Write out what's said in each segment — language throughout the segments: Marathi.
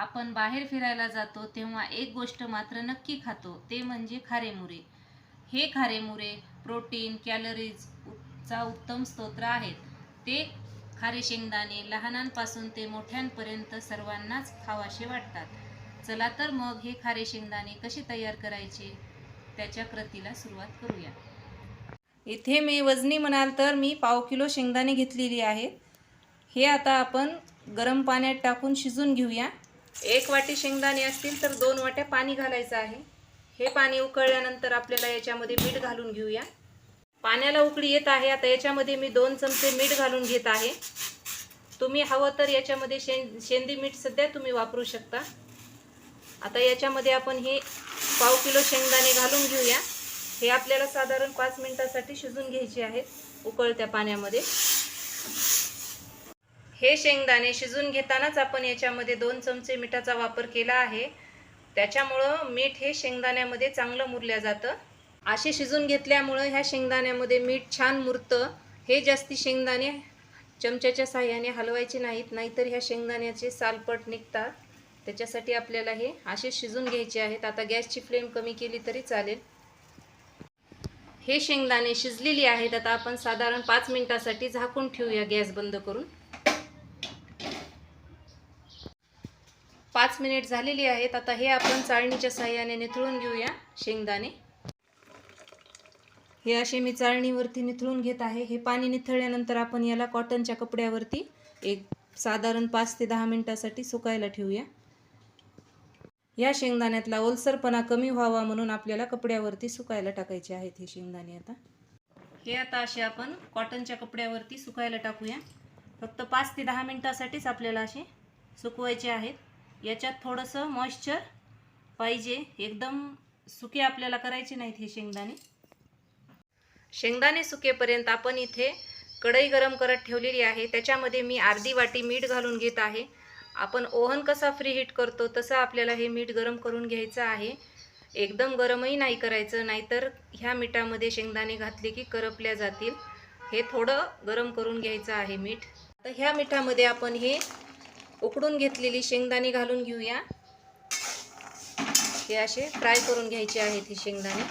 आपण बाहेर फिरायला जातो तेव्हा एक गोष्ट मात्र नक्की खातो ते म्हणजे खारेमुरे. हे खारेमुरे प्रोटीन कॅलरीज चा उत्तम स्तोत्र आहेत. ते खारे शेंगदाणे लहानांपासून ते मोठ्यांपर्यंत सर्वांनाच खावासे वाटतात. चला तर मग हे खारे शेंगदाणे कसे तयार करायचे? त्याच्या कृतीला सुरुवात करूया. इथे मी वजनी म्हणाल तर मी पाव किलो शेंगदाणे घेतलेली आहेत. हे आता आपण गरम पाण्यात टाकून शिजून घेऊया. एक वाटी शेंगदाणे असतील तर दोन वाट्या पाणी घालायचं आहे. हे पाणी उकळल्यानंतर आपल्याला याच्यामध्ये मीठ घालून घेऊया. पाण्याला उकळी येत आहे. आता याच्यामध्ये मी दोन चमचे मीठ घालून घेत आहे. तुम्ही हवं तर याच्यामध्ये शें शेंदी मीठ सध्या तुम्ही वापरू शकता. आता याच्यामध्ये आपण हे पाव किलो शेंगदाणे घालून घेऊया. हे आपल्याला साधारण पाच मिनटासाठी शिजून घ्यायचे आहेत. उकळत्या पाण्यामध्ये. हे शेंगदाणे शिजून घेतानाच आपण याच्यामध्ये दोन चमचे मिठाचा वापर केला आहे. त्याच्यामुळं मीठ हे शेंगदाण्यामध्ये चांगलं मुरल्या जातं. असे शिजून घेतल्यामुळं ह्या शेंगदाण्यामध्ये मीठ छान मुरतं. हे जास्ती शेंगदाणे चमच्याच्या साह्याने हलवायचे नाहीत नाहीतर ह्या शेंगदाण्याचे सालपट निघतात. त्याच्यासाठी आपल्याला हे असे शिजून घ्यायचे आहेत. आता गॅसची फ्लेम कमी केली तरी चालेल. हे शेंगदाणे शिजलेली आहेत. आता आपण साधारण पाच मिनिटासाठी झाकून ठेवूया गॅस बंद करून. पाच मिनिट झालेली आहेत. आता हे आपण चाळणीच्या साह्याने निथळून घेऊया शेंगदाणे. हे असे मी चाळणीवरती निथळून घेत आहे. हे पाणी निथळल्यानंतर आपण याला कॉटनच्या कपड्यावरती एक साधारण पाच ते दहा मिनटासाठी सुकायला ठेवूया. या शेंगदाण्यातला ओलसरपणा कमी व्हावा म्हणून आपल्याला कपड्यावरती सुकायला टाकायचे आहेत हे शेंगदाणे आता. हे आता असे आपण कॉटनच्या कपड्यावरती सुकायला टाकूया. फक्त पाच ते दहा मिनटासाठीच आपल्याला असे सुकवायचे आहेत. याच्यात थोडंसं मॉइश्चर पाहिजे. एकदम सुके आपल्याला करायचे नाहीत हे शेंगदाणे. शेंगदाणे सुकेपर्यंत आपण इथे कढई गरम करत ठेवलेली आहे. त्याच्यामध्ये मी अर्धी वाटी मीठ घालून घेत आहे. आपण ओव्हन कसा फ्री हीट करतो तसं आपल्याला हे मीठ गरम करून घ्यायचं आहे. एकदम गरमही नाही करायचं नाहीतर ह्या मिठामध्ये शेंगदाणे घातले की करपल्या जातील. हे थोडं गरम करून घ्यायचं आहे मीठ. तर ह्या मिठामध्ये आपण हे उकडून घेतलेली शेंगदाणे घालून घेऊया. हे असे फ्राय करून घ्यायचे आहेत हे शेंगदाणे.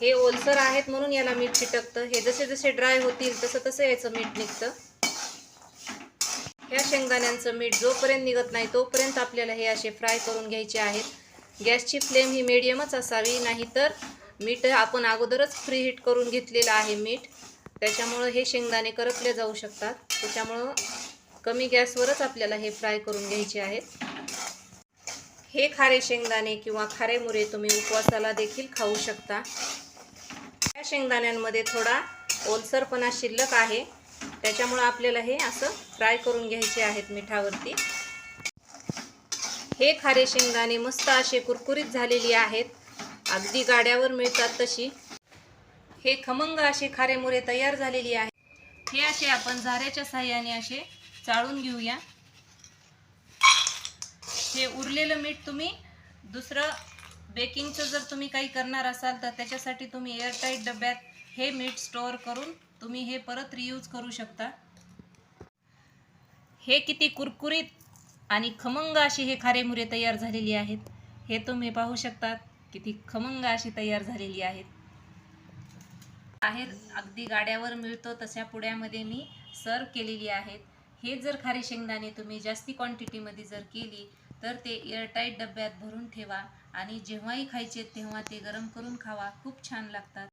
हे ओलसर आहेत म्हणून याला मीठ चिटकतं. हे जसे जसे ड्राय होतील तसं तसं याचं मीठ निघतं. ह्या शेंगदाण्यांचं मीठ जोपर्यंत निघत नाही तोपर्यंत आपल्याला हे असे फ्राय करून घ्यायचे आहेत. गॅसची फ्लेम ही मिडियमच असावी नाहीतर मीठ आपण अगोदरच फ्री हिट करून घेतलेलं आहे मीठ. त्याच्यामुळं हे शेंगदाणे करपले जाऊ शकतात. त्याच्यामुळं कमी गॅसवरच आपल्याला हे फ्राय करून घ्यायचे आहेत. हे खारे शेंगदाणे किंवा खारे मुरे तुम्ही उपवासाला देखील खाऊ शकता. या शेंगदाण्यांमध्ये थोडा ओलसरपणा शिल्लक आहे. त्याच्यामुळं आपल्याला हे असं फ्राय करून घ्यायचे आहेत मिठावरती. हे खारे शेंगदाणे मस्त असे कुरकुरीत झालेली आहेत. अगदी गाड्यावर मिळतात तशी. हे खमंग असे खारे मुरे तयार झालेली आहेत. हे असे आपण झाऱ्याच्या साह्याने असे चाळून घेऊया. हे उरलेलं मीठ तुम्ही दुसरं बेकिंगचं जर तुम्ही काही करणार असाल तर त्याच्यासाठी तुम्ही एअरटाईट डब्यात हे मीठ स्टोअर करून तुम्ही हे परत रियूज करू शकता. हे किती कुरकुरीत आणि खमंग अशी हे खारेमुरे तयार झालेली आहेत. हे तुम्ही पाहू शकतात किती खमंग अशी तयार झालेली आहेत. बाहेर अगदी गाड्यावर मिळतो तशा पुड्यामध्ये मी सर्व केलेली आहेत. हे जर खारे शेंगदाणे तुम्ही जास्ती क्वांटिटीमध्ये जर केली तर ते एअरटाईट डब्यात भरून ठेवा आणि जेव्हाही खायचे तेव्हा ते गरम करून खावा. खूप छान लागतात.